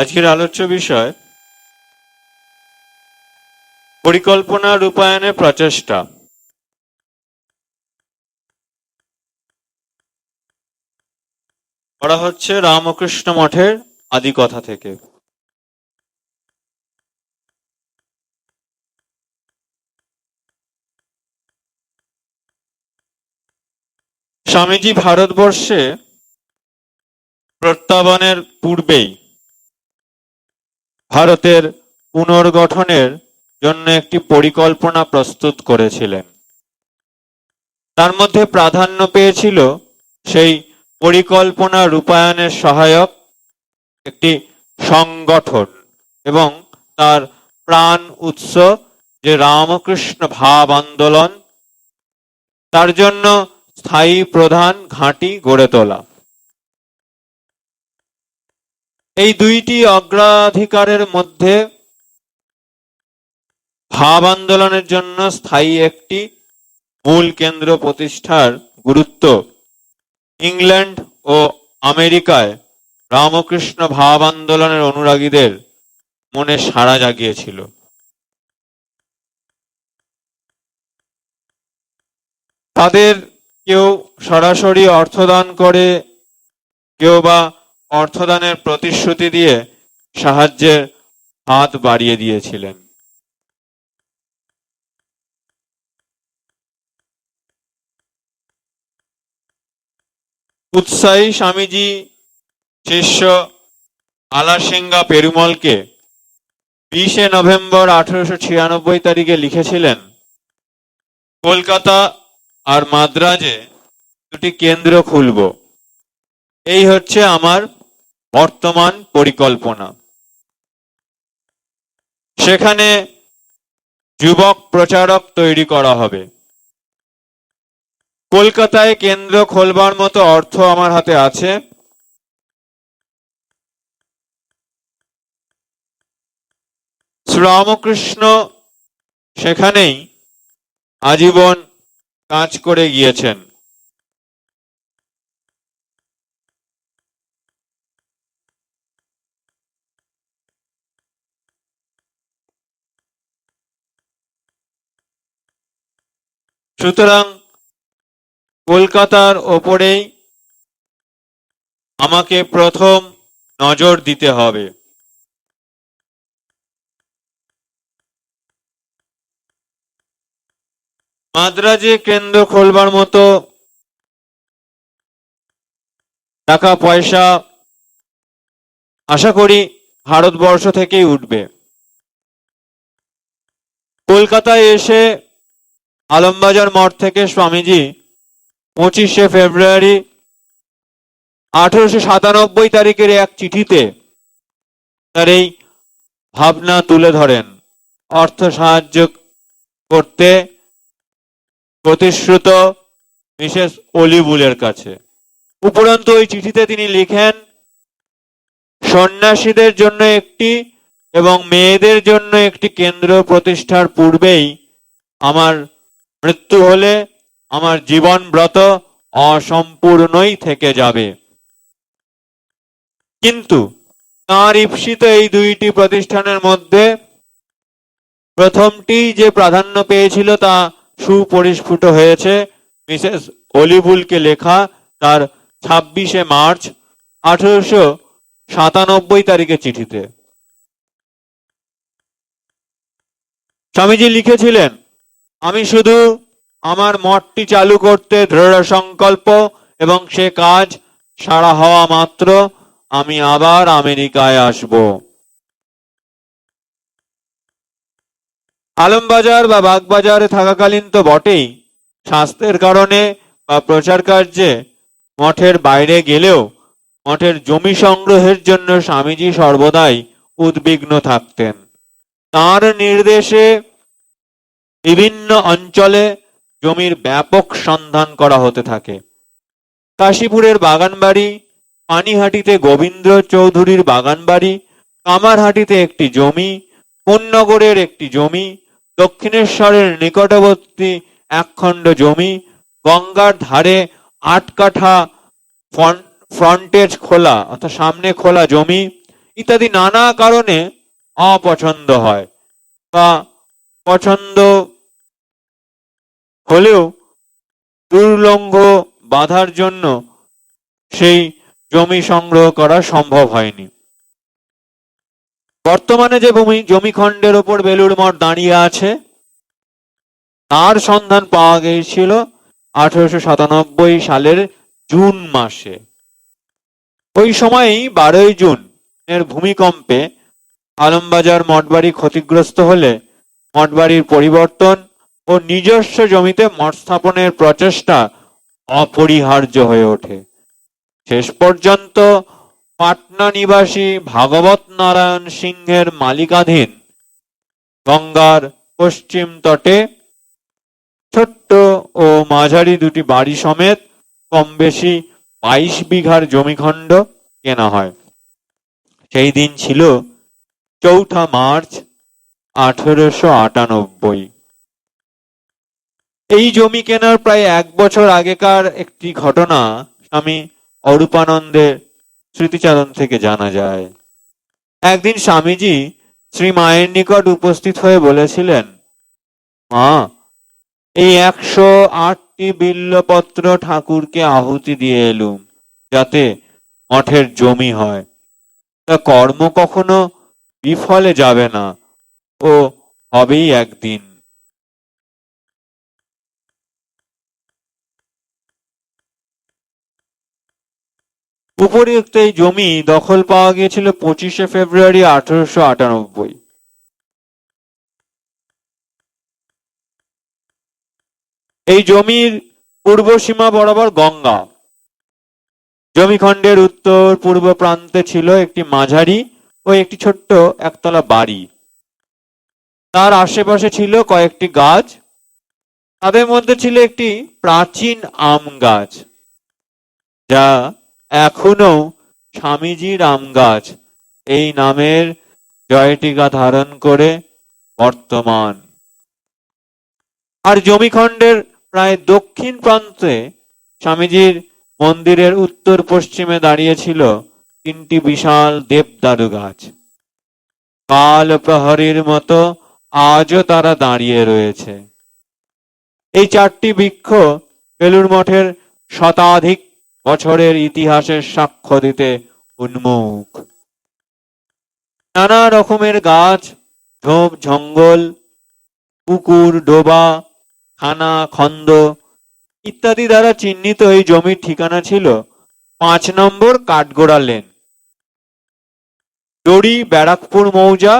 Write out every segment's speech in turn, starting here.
আজকের আলোচ্য বিষয়, পরিকল্পনা রূপায়ণের প্রচেষ্টা। করা হচ্ছে রামকৃষ্ণ মঠের আদি কথা থেকে। স্বামীজি ভারতবর্ষে প্রত্যাবনের পূর্বেই ভারতের পুনর্গঠনের জন্য একটি পরিকল্পনা প্রস্তুত করেছিলেন। তার মধ্যে প্রাধান্য পেয়েছিল সেই পরিকল্পনা রূপায়ণের সহায়ক একটি সংগঠন এবং তার প্রাণ উৎস যে রামকৃষ্ণ ভাব আন্দোলন, তার জন্য স্থায়ী প্রধান ঘাঁটি গড়ে তোলা। এই দুইটি অগ্রাধিকারের মধ্যে ভাব আন্দোলনের জন্য স্থায়ী একটি মূল কেন্দ্র প্রতিষ্ঠার গুরুত্ব। ইংল্যান্ড ও আমেরিকায় রামকৃষ্ণ ভাব আন্দোলনের অনুরাগীদের মনে সাড়া জাগিয়েছিল। তাদের কেউ সরাসরি অর্থদান করে, কেউ বা অর্থদানের প্রতিশ্রুতি দিয়ে সাহায্যের হাত বাড়িয়ে দিয়েছিলেন। উৎসাহী স্বামীজি শিষ্য আলাসিঙ্গা পেরুমলকে বিশে নভেম্বর আঠারোশো ছিয়ানব্বই তারিখে লিখেছিলেন, কলকাতা আর মাদ্রাজে দুটি কেন্দ্র খুলব। এই হচ্ছে আমার বর্তমান পরিকল্পনা। সেখানে যুবক প্রচারক তৈরি করা হবে। কলকাতায় কেন্দ্র খোলবার মতো অর্থ আমার হাতে আছে। শ্রীরামকৃষ্ণ সেখানেই আজীবন কাজ করে গিয়েছেন। সুতরাং কলকাতার ওপরেই আমাকে প্রথম নজর দিতে হবে। মাদ্রাজে কেন্দ্র খোলবার মতো টাকা পয়সা আশা করি ভারতবর্ষ থেকেই উঠবে। কলকাতায় এসে আলমবাজার মঠ থেকে স্বামীজি পঁচিশে ফেব্রুয়ারি আঠারোশো সাতানব্বই তারিখের এক চিঠিতে তার এই ভাবনা তুলে ধরেন। অর্থ সাহায্য করতে প্রতিশ্রুত মিসেস অলিবুলের কাছে। উপরন্তু ওই চিঠিতে তিনি লিখেন, সন্ন্যাসীদের জন্য একটি এবং মেয়েদের জন্য একটি কেন্দ্র প্রতিষ্ঠার পূর্বেই আমার মৃত্যু হলে আমার জীবন ব্রত অসম্পূর্ণই থেকে যাবে। কিন্তু তাঁর ঈপ্সিত এই দুইটি প্রতিষ্ঠানের মধ্যে প্রথমটি যে প্রাধান্য পেয়েছিল তা সুপরিস্ফুট হয়েছে। মিসেস অলিভুলকে লেখা তার ছাব্বিশে মার্চ আঠারোশো সাতানব্বই তারিখে চিঠিতে। স্বামীজি লিখেছিলেন আমি শুধু আমার মঠটি চালু করতে দৃঢ় সংকল্প এবং সে কাজ সারা হওয়া মাত্র, আমি আবার আমেরিকায় আসব। আলমবাজার বা বাগবাজারে থাকাকালীন তো বটেই, স্বাস্থ্যের কারণে বা প্রচার কার্যে মঠের বাইরে গেলেও মঠের জমি সংগ্রহের জন্য স্বামীজি সর্বদাই উদ্বিগ্ন থাকতেন। তার নির্দেশে বিভিন্ন অঞ্চলে জমির ব্যাপক সন্ধান করা হতে থাকে। কাশীপুরের বাগানবাড়ি, পানিহাটিতে গোবিন্দ্র চৌধুরীর বাগানবাড়ি, কামারহাটিতে একটি জমি কোন্নগরের একটি জমি, দক্ষিণেশ্বরের নিকটবর্তী একখণ্ড জমি, গঙ্গার ধারে আটকাঠা ফ্রন্টেজ খোলা অর্থাৎ সামনে খোলা জমি ইত্যাদি নানা কারণে অপছন্দ হয়। বা পছন্দ হলেও দুর্লঙ্ঘ বাধার জন্য সেই জমি সংগ্রহ করা সম্ভব হয়নি। বর্তমানে যে ভূমি জমিখণ্ডের ওপর বেলুড় মঠ দাঁড়িয়ে আছে, তার সন্ধান পাওয়া গিয়েছিল আঠারোশো সাতানব্বই সালের জুন মাসে। ওই সময়ই বারোই জুন এর ভূমিকম্পে আলমবাজার মঠবাড়ি ক্ষতিগ্রস্ত হলে মঠবাড়ির পরিবর্তন ও নিজস্ব জমিতে মঠ স্থাপনের প্রচেষ্টা অপরিহার্য হয়ে ওঠে। শেষ পর্যন্ত পাটনা নিবাসী ভাগবত নারায়ণ সিংহের মালিকাধীন গঙ্গার পশ্চিম তটে ছোট্ট ও মাঝারি দুটি বাড়ি সমেত কম বেশি বাইশ বিঘার জমিখণ্ড কেনা হয়। সেই দিন ছিল চৌঠা মার্চ আঠেরোশো আটানব্বই। এই জমি কেনার প্রায় এক বছর আগেকার একটি ঘটনা স্বামী অরূপানন্দের স্মৃতিচারণ থেকে জানা যায়। একদিন স্বামীজি শ্রী মায়ের নিকট উপস্থিত হয়ে বলেছিলেন, মা, এই একশো আটটি বিল্লপত্র ঠাকুরকে আহুতি দিয়ে এলুম, যাতে মঠের জমি হয়। তা কর্ম কখনো বিফলে যাবে না ও হবেই একদিন। উপরিউক্ত এই জমি দখল পাওয়া গিয়েছিল পঁচিশে ফেব্রুয়ারি আঠারোশো আটানব্বই। এই জমির পূর্ব সীমা বরাবর গঙ্গা। জমিখণ্ডের উত্তর পূর্ব প্রান্তে ছিল একটি মাঝারি ও একটি ছোট্ট একতলা বাড়ি। তার আশেপাশে ছিল কয়েকটি গাছ। তাদের মধ্যে ছিল একটি প্রাচীন আম গাছ, যা এখনও স্বামীজির আম গাছ এই নামের জয়টিকা ধারণ করে বর্তমান। আর জমিখণ্ডের প্রায় দক্ষিণ প্রান্তে স্বামীজির মন্দিরের উত্তর পশ্চিমে দাঁড়িয়েছিল তিনটি বিশাল দেবদারু গাছ। কাল প্রহরীর মতো আজও তারা দাঁড়িয়ে রয়েছে। এই চারটি বৃক্ষ বেলুর মঠের শতাধিক বছরের ইতিহাসের সাক্ষ্য দিতে উন্মুখ। নানা রকমের গাছ, ঝোপ, জঙ্গল, পুকুর, ডোবা, খানা, খন্দ ইত্যাদি দ্বারা চিহ্নিত এই জমির ঠিকানা ছিল পাঁচ নম্বর কাঠগোড়া লেন। ডড়ি ব্যারাকপুর মৌজা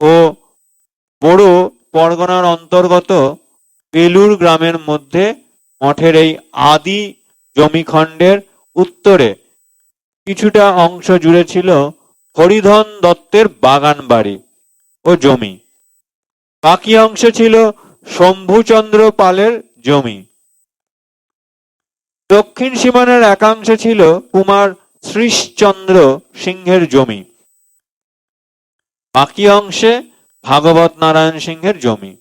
ও বড় পরগনার অন্তর্গত বেলুর গ্রামের মধ্যে মঠের এই আদি জমিখণ্ডের উত্তরে কিছুটা অংশ জুড়ে ছিল হরিধন দত্তের বাগান বাড়ি ও জমি। বাকি অংশ ছিল শম্ভুচন্দ্র পালের জমি। দক্ষিণ সীমানার একাংশে ছিল কুমার শ্রীশচন্দ্র সিংহের জমি। বাকি অংশে ভাগবত নারায়ণ সিংহের জমি।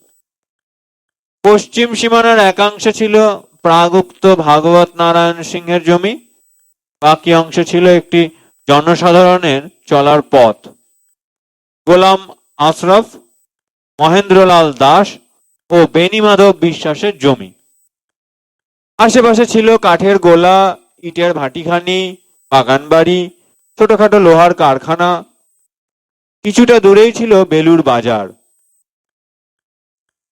পশ্চিম সীমানার একাংশে ছিল প্রাগুক্ত ভাগবত নারায়ণ সিংহের জমি। বাকি অংশ ছিল একটি জনসাধারণের চলার পথ। গোলাম আশরফ, মহেন্দ্রলাল দাস ও বেনিমাধব বিশ্বাসের জমি। আশেপাশে ছিল কাঠের গোলা, ইটের ভাটিখানি বাগান বাড়ি ছোটখাটো লোহার কারখানা। কিছুটা দূরেই ছিল বেলুর বাজার।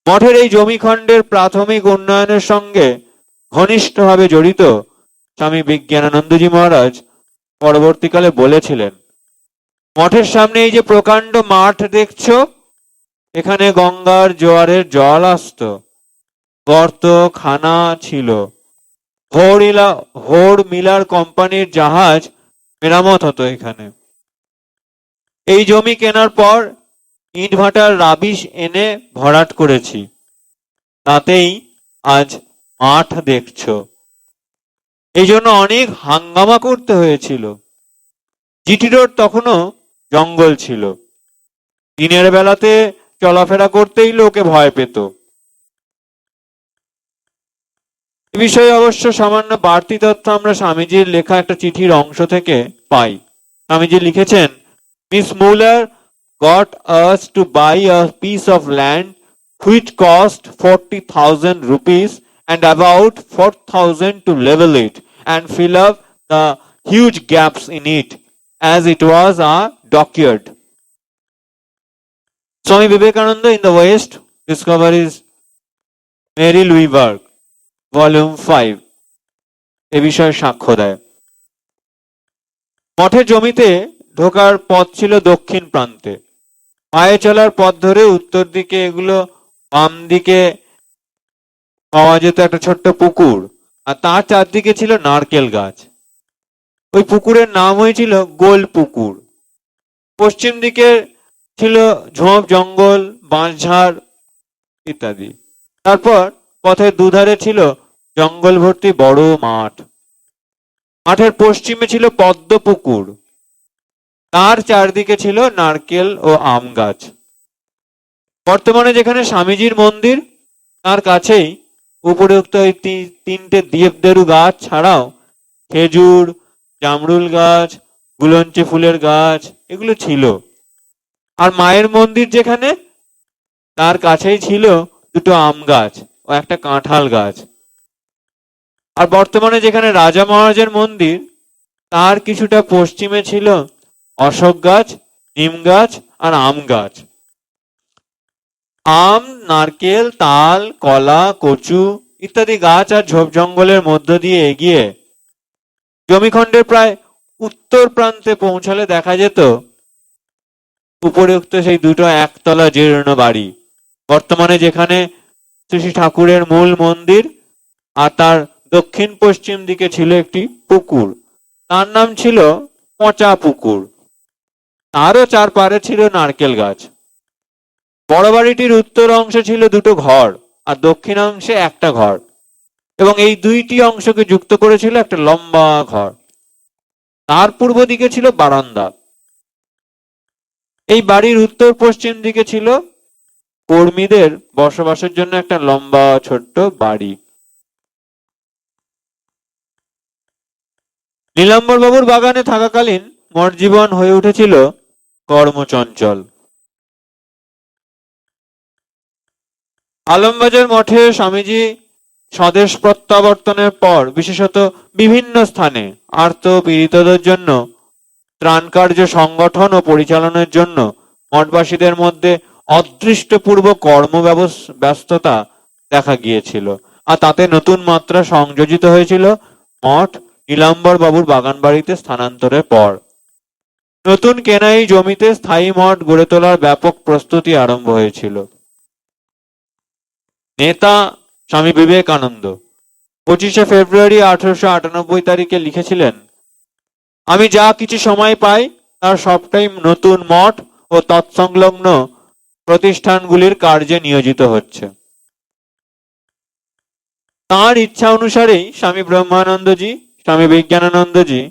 মঠের এই জমিখণ্ডের প্রাথমিক উন্নয়নের সঙ্গে ঘনিষ্ঠভাবে জড়িত স্বামী বিজ্ঞানানন্দজি মহারাজ পরবর্তীকালে বলেছিলেন, মঠের সামনে এই যে প্রকাণ্ড মাঠ দেখছ, এখানে গঙ্গার জোয়ারের জল আসতো। গর্ত, খানা ছিল। হোড় হোড় মিলার কোম্পানির জাহাজ মেরামত হতো এখানে। এই জমি কেনার পর ইট ভাটার রাবিশ এনে ভরাট করেছি। তাতেই আজ মাঠ দেখছ। এই জন্য অনেক হাঙ্গামা করতে হয়েছিল। জিটি রোড তখনও জঙ্গল ছিল। দিনের বেলাতে চলাফেরা করতেই লোকে ভয় পেত। এ বিষয়ে অবশ্য সামান্য বাড়তি তথ্য আমরা স্বামীজির লেখা একটা চিঠির অংশ থেকে পাই। স্বামীজি লিখেছেন Miss Muller got us to buy a piece of land which cost 40,000 rupees and about 4,000 to level it and fill up the huge gaps in it as it was a dockyard. Swami Vivekananda in the West discoveries Mary Louis Burke, Volume 5, এ বিষয়ে সাক্ষ্য দেয় মঠের জমিতে ঢোকার পথ ছিল দক্ষিণ প্রান্তে পায়ে চলার পথ ধরে উত্তর দিকে এগুলো বাম দিকে পাওয়া যেত একটা ছোট্ট পুকুর, আর তার চারদিকে ছিল নারকেল গাছ। ওই পুকুরের নাম হয়েছিল গোল পুকুর। পশ্চিম দিকে ছিল ঝোপ, জঙ্গল, বাঁশঝাড় ইত্যাদি। তারপর পথের দুধারে ছিল জঙ্গল ভর্তি বড় মাঠ। মাঠের পশ্চিমে ছিল পদ্ম পুকুর। তার চারদিকে ছিল নারকেল ও আম গাছ। বর্তমানে যেখানে স্বামীজির মন্দির, তার কাছেই উপরোক্ত এই তিনটে দেবদেরু গাছ ছাড়াও খেজুর, জামরুল গাছ, গুলঞ্চি ফুলের গাছ, এগুলো ছিল। আর মায়ের মন্দির যেখানে, তার কাছেই ছিল দুটো আম গাছ ও একটা কাঁঠাল গাছ। আর বর্তমানে যেখানে রাজা মহারাজের মন্দির, তার কিছুটা পশ্চিমে ছিল অশোক গাছ, নিম গাছ আর আম গাছ। আম, নারকেল, তাল, কলা, কচু ইত্যাদি গাছ আর ঝোপ জঙ্গলের মধ্য দিয়ে এগিয়ে জমিখণ্ডের প্রায় উত্তর প্রান্তে পৌঁছালে দেখা যেত উপরোক্ত সেই দুটো একতলা জীর্ণ বাড়ি। বর্তমানে যেখানে শ্রী ঠাকুরের মূল মন্দির আর তার দক্ষিণ পশ্চিম দিকে ছিল একটি পুকুর। তার নাম ছিল পচা পুকুর। তারও চারপারে ছিল নারকেল গাছ। বড় বাড়িটির উত্তর অংশে ছিল দুটো ঘর আর দক্ষিণ অংশে একটা ঘর। এবং এই দুইটি অংশকে যুক্ত করেছিল একটা লম্বা ঘর। তার পূর্ব দিকে ছিল বারান্দা। এই বাড়ির উত্তর পশ্চিম দিকে ছিল কর্মীদের বসবাসের জন্য একটা লম্বা ছোট্ট বাড়ি। নীলাম্বর বাবুর বাগানে থাকাকালীন মঠ জীবন হয়ে উঠেছিল কর্মচঞ্চল। আলমবাজার মঠে স্বামীজি স্বদেশ প্রত্যাবর্তনের পর, বিশেষত বিভিন্ন স্থানে আর্ত পীড়িতদের জন্য, ত্রাণ কার্য সংগঠন ও পরিচালনার জন্য মঠবাসীদের মধ্যে অদৃষ্টপূর্ব কর্ম ব্যস্ততা দেখা গিয়েছিল। আর তাতে নতুন মাত্রা সংযোজিত হয়েছিল মঠ নীলাম্বর বাবুর বাগান বাড়িতে স্থানান্তরের পর। নতুন কেনাই জমিতে স্থায়ী মঠ গড়ে তোলার ব্যাপক প্রস্তুতি আরম্ভ হয়েছিল। নেতা স্বামী বিবেকানন্দ। পঁচিশে ফেব্রুয়ারি আঠারোশো আটানব্বই তারিখে লিখেছিলেন, আমি যা কিছু সময় পাই, তার সবটাই নতুন মঠ ও তৎসংলগ্ন প্রতিষ্ঠানগুলির কার্যে নিয়োজিত হচ্ছে। তার ইচ্ছা অনুসারেই স্বামী ব্রহ্মানন্দজি, স্বামী বিজ্ঞানানন্দজি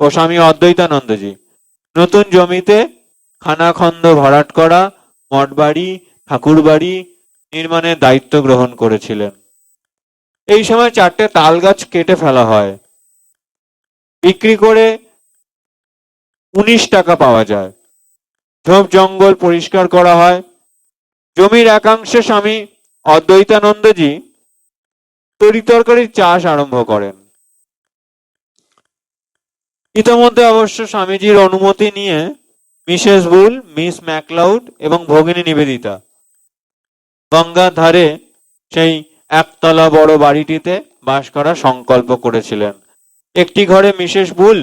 ও স্বামী অদ্বৈতানন্দজি নতুন জমিতে খানাখন্দ ভরাট করা, মঠবাড়ি, ঠাকুরবাড়ি নির্মাণের দায়িত্ব গ্রহণ করেছিলেন। এই সময় চারটে তাল গাছ কেটে ফেলা হয়। বিক্রি করে উনিশ টাকা পাওয়া যায়। ঝোপ জঙ্গল পরিষ্কার করা হয়। জমির একাংশে স্বামী অদ্বৈতানন্দজি তরিতরকারির চাষ আরম্ভ করেন। ইতোমধ্যে অবশ্য স্বামীজির অনুমতি নিয়ে মিসেস বুল, মিস ম্যাকলাউড এবং ভগিনী নিবেদিতা গঙ্গার ধারে সেই একতলা বড় বাড়িটিতে বাস করার সংকল্প করেছিলেন। একটি ঘরে মিসেস বুল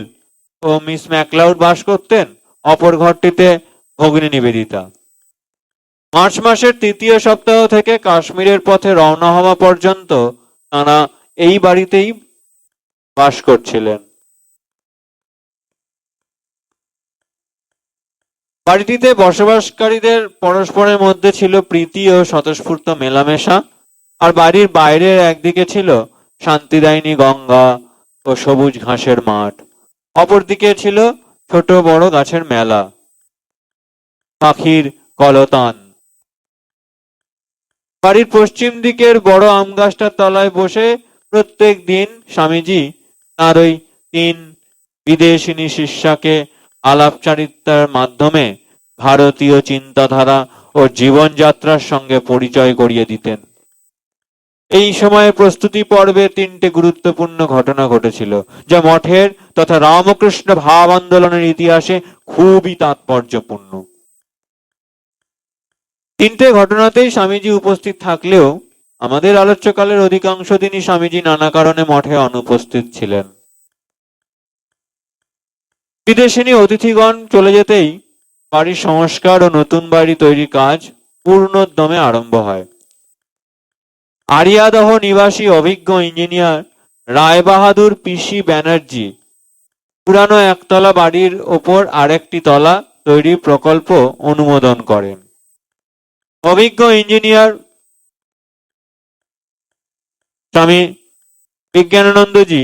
ও মিস ম্যাকলাউড বাস করতেন, অপর ঘরটিতে ভগিনী নিবেদিতা। মার্চ মাসের তৃতীয় সপ্তাহ থেকে কাশ্মীরের পথে রওনা হওয়া পর্যন্ত তারা এই বাড়িতেই বাস করছিলেন। বাড়িটিতে বসবাসকারীদের পরস্পরের মধ্যে ছিল প্রীতি ও স্বতঃস্ফূর্ত মেলামেশা, আর বাড়ির বাইরের একদিকে ছিল শান্তিদায়িনী গঙ্গা ও সবুজ ঘাসের মাঠ। অপরদিকে ছিল ছোট বড় গাছের মেলা। পাখির কলতান। বাড়ির পশ্চিম দিকের বড় আম গাছটার তলায় বসে প্রত্যেক দিন স্বামীজি তার ওই তিন বিদেশিনী শিষ্যাকে আলাপচারিতার মাধ্যমে ভারতীয় চিন্তাধারা ও জীবনযাত্রার সঙ্গে পরিচয় করিয়ে দিতেন। এই সময়ে প্রস্তুতি পর্বে তিনটে গুরুত্বপূর্ণ ঘটনা ঘটেছিল, যা মঠের তথা রামকৃষ্ণ ভাব আন্দোলনের ইতিহাসে খুবই তাৎপর্যপূর্ণ। তিনটে ঘটনাতেই স্বামীজি উপস্থিত থাকলেও আমাদের আলোচ্যকালের অধিকাংশ দিনই স্বামীজি নানা কারণে মঠে অনুপস্থিত ছিলেন। বিদেশিনী অতিথিগণ চলে যেতেই বাড়ির সংস্কার ও নতুন বাড়ি তৈরি কাজ পূর্ণোদ্যমে আরম্ভ হয়। আরিয়াদহ নিবাসী অভিজ্ঞ ইঞ্জিনিয়ার রায়বাহাদুর পিসি ব্যানার্জি, পুরানো একতলা বাড়ির ওপর আরেকটি তলা তৈরি প্রকল্প অনুমোদন করেন। অভিজ্ঞ ইঞ্জিনিয়ার স্বামী বিজ্ঞানানন্দজি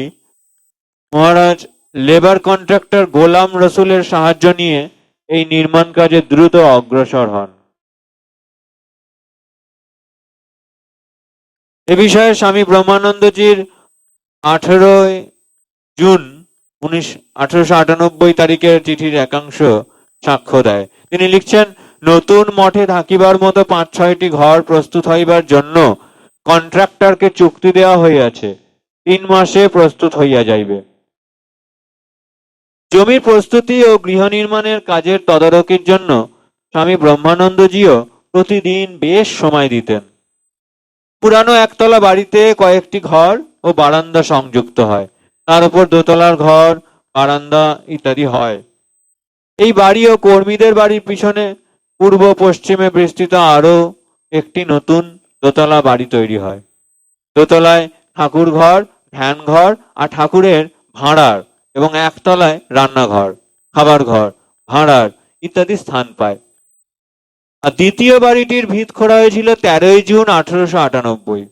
মহারাজ লেবার কন্ট্রাক্টর গোলাম রসুলের সাহায্য নিয়ে এই নির্মাণ কাজে দ্রুত অগ্রসর হন। এ বিষয়ে স্বামী ব্রহ্মানন্দজির আঠেরোই জুন উনিশ, আঠারোশো আটানব্বই তারিখের চিঠির একাংশ সাক্ষ্য দেয়। তিনি লিখছেন, নতুন মঠে থাকিবার মতো পাঁচ ছয়টি ঘর প্রস্তুত হইবার জন্য কন্ট্রাক্টরকে চুক্তি দেওয়া হইয়াছে। তিন মাসে প্রস্তুত হইয়া যাইবে। জমির প্রস্তুতি ও গৃহ নির্মাণের কাজের তদারকির জন্য স্বামী ব্রহ্মানন্দজিও প্রতিদিন বেশ সময় দিতেন। পুরানো একতলা বাড়িতে কয়েকটি ঘর ও বারান্দা সংযুক্ত হয়। তার উপর দোতলার ঘর, বারান্দা ইত্যাদি হয়। এই বাড়ি ও কর্মীদের বাড়ির পিছনে পূর্ব পশ্চিমে বিস্তৃত আরও একটি নতুন দোতলা বাড়ি তৈরি হয়। দোতলায় ঠাকুর ঘর ধ্যান ঘর আর ঠাকুরের ভাঁড়ার এবং একতলায় রান্নাঘর খাবার ঘর ভাঁড়ার ইত্যাদি স্থান পায়। আর দ্বিতীয় বাড়িটির ভিত খোঁড়া হয়েছিল তেরোই জুন আঠারোশো আটানব্বই।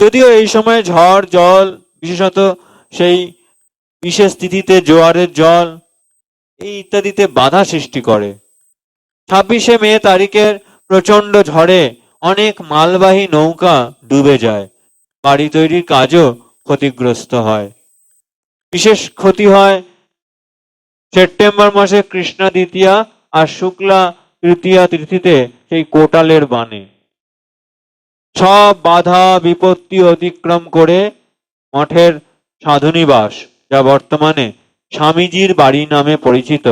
যদিও এই সময় ঝড়, জল, বিশেষত সেই বিশেষ তিথিতে জোয়ারের জল এই ইত্যাদিতে বাধা সৃষ্টি করে। ছাব্বিশে মে তারিখের প্রচণ্ড ঝড়ে অনেক মালবাহী নৌকা ডুবে যায়। বাড়ি তৈরির কাজও ক্ষতিগ্রস্ত হয়। বিশেষ ক্ষতি হয় সেপ্টেম্বর মাসে কৃষ্ণা দ্বিতীয়া আর শুক্লা তৃতীয়া তিথিতে সেই কোটালের বানে সব বাধা বিপত্তি অতিক্রম করে মঠের সাধুনিবাস যা বর্তমানে স্বামীজির বাড়ি নামে পরিচিত,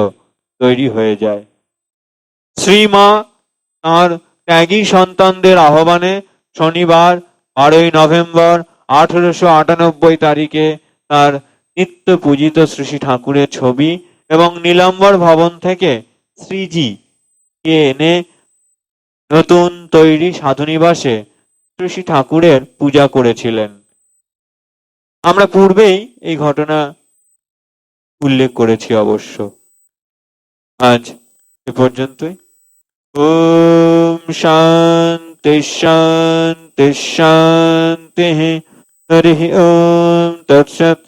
তৈরি হয়ে যায়। শ্রীমা তাঁর ত্যাগী সন্তানদের আহ্বানে শনিবার, বারোই নভেম্বর আঠারোশো আটানব্বই তারিখে তার নিত্য পূজিত শ্রী ঠাকুরের ছবি এবং নীলাম্বর ভবন থেকে শ্রীজি কে এনে নতুন তৈরি সাধুনিবাসে শ্রী ঠাকুরের পূজা করেছিলেন। আমরা পূর্বেই এই ঘটনা উল্লেখ করেছি অবশ্য। আজ এ পর্যন্তই। ওম শান্তি শান্তি শান্তি হরি ওম তৎসৎ।